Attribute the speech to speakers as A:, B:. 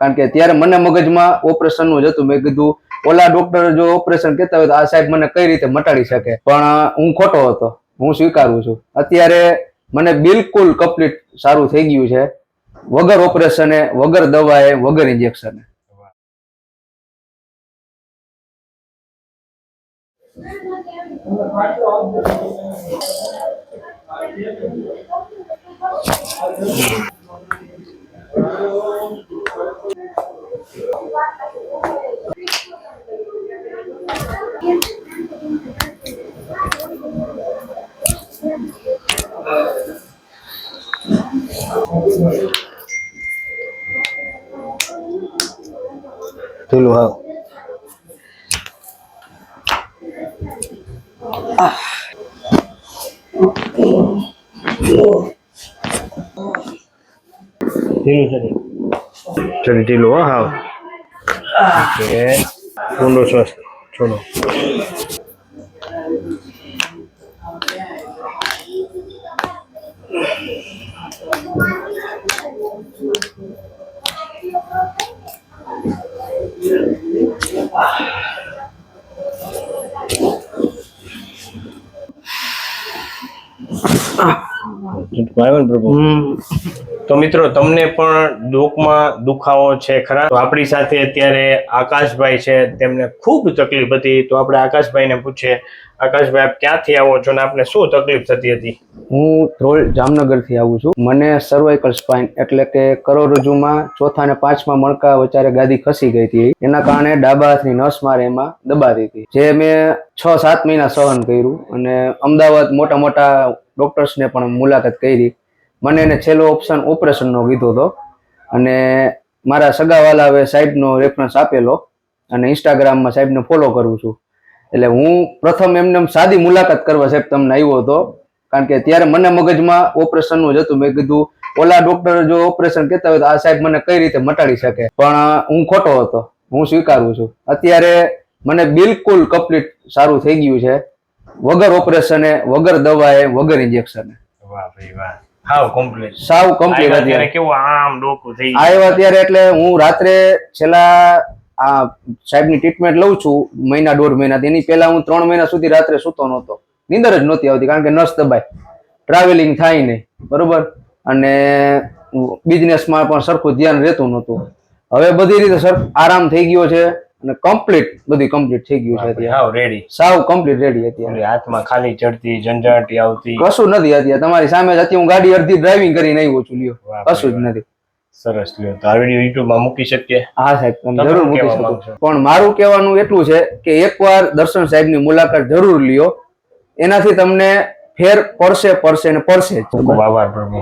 A: કારણ કે ત્યારે મને મગજમાં ઓપરેશનનું જ હતું. મેં કીધું, ઓલા ડોક્ટર જો ઓપરેશન કહેતા હોય તો આ સાહેબ મને કઈ રીતે મટાડી શકે? પણ હું ખોટો હતો. હું સ્વીકારું છું. અત્યારે મને બિલકુલ કમ્પ્લીટ સારું થઈ ગયું છે. વગર ઓપરેશને વગર દવાએ વગર ઇન્જેક્શને Thilo hao.
B: Ah. Thilo jadi. Jadi thilo hao. Oke. Mundur swasta. চলো Ah. આવ્યો પ્રભુ. તો મિત્રો તમને પણ દુઃખમાં દુખાવો છે ખરા? તો આપણી સાથે અત્યારે આકાશભાઈ છે તેમને ખૂબ તકલીફ હતી. તો આપણે આકાશભાઈને પૂછીએ આકાશભાઈ આપ ક્યાંથી આવો છો ને આપને શું તકલીફ થતી હતી?
A: હું ધ્રોલ જામનગરથી આવું છું. મને સર્વાઇકલ સ્પાઇન એટલે કે કરોડરજ્જુમાં ચોથા અને પાંચમા મણકા વચારે ગાદી ખસી ગઈ હતી. એના કારણે ડાબા હાથની નસ મારે એમાં દબાતી હતી. જે મેં છ સાત મહિના સહન કર્યું અને અમદાવાદ મોટા મોટા ડોક્ટર્સને પણ મુલાકાત કરી. મને એને છેલ્લો ઓપ્શન ઓપરેશનનો કીધો હતો. અને મારા સગાવાલાએ સાહેબનો રેફરન્સ આપેલો અને ઇન્સ્ટાગ્રામમાં સાહેબને ફોલો કરું છું. એટલે હું પ્રથમ એમને સાદી મુલાકાત કરવા સાહેબ તમને આવ્યો હતો. કારણ કે ત્યારે મને મગજમાં ઓપરેશનનું જ હતું. મેં કીધું, ઓલા ડોક્ટર જો ઓપરેશન કહેતા હોય તો આ સાહેબ મને કઈ રીતે મટાડી શકે? પણ હું ખોટો હતો. હું સ્વીકારું છું. અત્યારે મને બિલકુલ કમ્પ્લીટ સારું થઈ ગયું છે. વગર ઓપરેશને વગર દવાએ, વગર ઇન્જેક્શને
B: વાહ ભાઈ વાહ. હાવ કમ્પ્લીટ
A: સાવ કમ્પ્લીટ
B: અત્યારે
A: અત્યારે
B: કેવું આમ ડોકું થઈ આવ્યો
A: આવ્યા ત્યારે એટલે હું રાત્રે છેલ્લા આ સાહેબની ટ્રીટમેન્ટ લઉં છું મહિના દોઢ મહિના એની પહેલા હું ત્રણ મહિના સુધી રાત્રે સૂતો નહોતો. નીંદર જ નહોતી આવતી કારણ કે નસ દબાય. ટ્રાવેલિંગ થાય નહીં. બરોબર? અને બિઝનેસમાં પણ સરખું ધ્યાન રહેતું નહોતું. હવે બધી રીતે સર આરામ થઈ ગયો છે. અને કમ્પ્લીટ બધી કમ્પ્લીટ થઈ ગયું છે અત્યારે.
B: રેડી
A: સાવ કમ્પ્લીટ રેડી અત્યારે.
B: હાથમાં ખાલી ચડતી ઝંઝાટી આવતી.
A: કશું નથી અત્યારે. તમારી સામે જ અત્યારે હું ગાડી અડધી ડ્રાઇવિંગ કરીને આવ્યો છું લ્યો. કશું જ નથી.
B: સરસ લ્યો. તો આ વીડિયો યુટ્યુબમાં મૂકી શકીએ?
A: હા સાહેબ તમે
B: તમે
A: જરૂર મૂકી શકો. પણ મારું કહેવાનું એટલું છે કે એકવાર દર્શન સાહેબની મુલાકાત જરૂર લ્યો. એનાથી તમને ફેર પડશે પડશે ને પડશે
B: ખૂબ આભાર પ્રભુ.